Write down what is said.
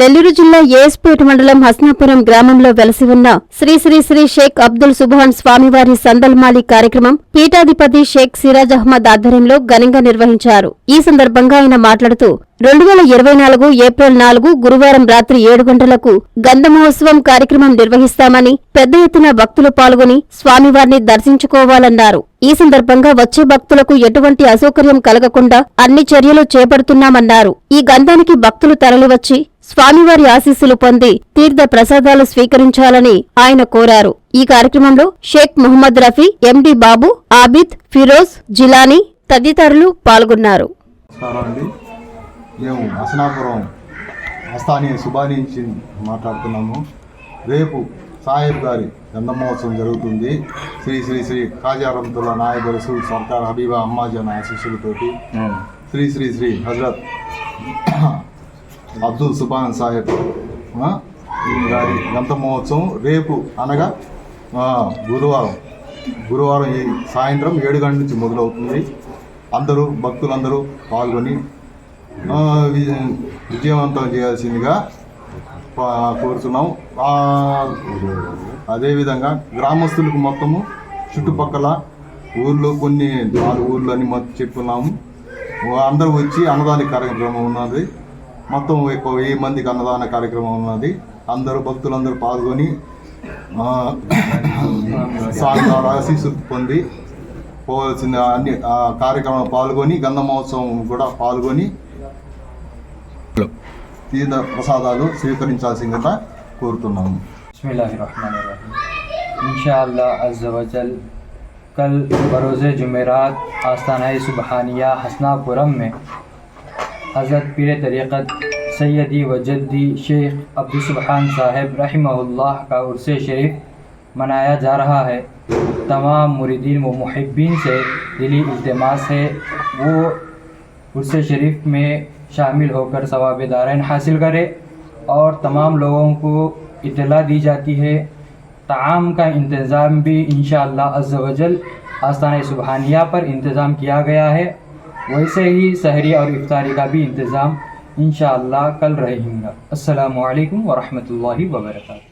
నెల్లూరు జిల్లా ఏఎస్పేట మండలం హస్నాపురం గ్రామంలో వెలసి ఉన్న శ్రీ శ్రీ శ్రీ షేక్ అబ్దుల్ సుభాన్ స్వామివారి సందల్మాలి కార్యక్రమం పీఠాధిపతి షేక్ సిరాజ్ అహ్మద్ ఆధ్వర్యంలో ఘనంగా నిర్వహించారు. ఈ సందర్భంగా ఆయన మాట్లాడుతూ రెండు వేల ఇరవై నాలుగు ఏప్రిల్ నాలుగు గురువారం రాత్రి ఏడు గంటలకు గంధ మహోత్సవం కార్యక్రమం నిర్వహిస్తామని పెద్ద ఎత్తున భక్తులు పాల్గొని స్వామివారిని దర్శించుకోవాలన్నారు. ఈ సందర్భంగా వచ్చే భక్తులకు ఎటువంటి అసౌకర్యం కలగకుండా అన్ని చర్యలు చేపడుతున్నామన్నారు. ఈ గంధానికి భక్తులు తరలివచ్చి స్వామివారి ఆశీస్సులు పొంది తీర్థ ప్రసాదాలు స్వీకరించాలని ఆయన కోరారు. ఈ కార్యక్రమంలో షేక్ మొహమ్మద్ రఫీ ఎండి బాబు ఆబిద్ ఫిరోజ్ జిలానీ తదితరులు పాల్గొన్నారు. మేము సుబాని నుంచి మాట్లాడుతున్నాము. రేపు సాహెబ్ గారి గంధమహోత్సవం జరుగుతుంది. శ్రీ శ్రీ శ్రీ కాజారంతుల నాయబరసు సర్కార్ హబీబా అమ్మాజన్ ఆశీస్సులతోటి. శ్రీ శ్రీ శ్రీ హజరత్ అబ్దుల్ సుబాన్ సాహెబ్ గారి గ్రంథ మహోత్సవం రేపు అనగా గురువారం. గురువారం ఈ సాయంత్రం ఏడు గంటల నుంచి మొదలవుతుంది. అందరూ భక్తులందరూ పాల్గొని వి- విజయవంతం చేయాల్సిందిగా కోరుతున్నాం. అదేవిధంగా గ్రామస్తులకు మొత్తము చుట్టుపక్కల ఊర్లో కొన్ని నాలుగు ఊర్లు అని మొత్తం చెప్పున్నాము. అందరూ వచ్చి అన్నదాని కార్యక్రమం ఉన్నది. మొత్తం ఎక్కువ వెయ్యి మందికి అన్నదాన కార్యక్రమం ఉన్నది అందరూ భక్తులందరూ పాల్గొని ఆ, స్వామివారి ఆశీస్సులు పొంది పోవాల్సిన అన్ని ఆ కార్యక్రమంలో పాల్గొని గంధ మహోత్సవం కూడా పాల్గొని తీర్థ ప్రసాదాలు స్వీకరించాల్సిందిగా కోరుతున్నాము बसमीम इंशाअल्लाह अज़्ज़ व जल कल बरोज़ जुमेरात आस्थाना सुबहानिया हसनापुरम में حضرت پیر طریقت سیدی و جدی شیخ عبدالسبحان صاحب رحمہ اللہ کا عرص شریف منایا جا رہا ہے۔ تمام مریدین و محبین سے دلی اجتماس ہے۔ وہ عرص شریف میں شامل ہو کر ثواب دارین حاصل کرے اور تمام لوگوں کو اطلاع دی جاتی ہے۔ تعام کا انتظام بھی انشاءاللہ عز و جل آستانہ سبحانیہ پر انتظام کیا گیا ہے۔ ویسے ہی سحری اور افطاری کا بھی انتظام انشاءاللہ کل رہیں گا۔ السلام علیکم ورحمۃ اللہ وبرکاتہ۔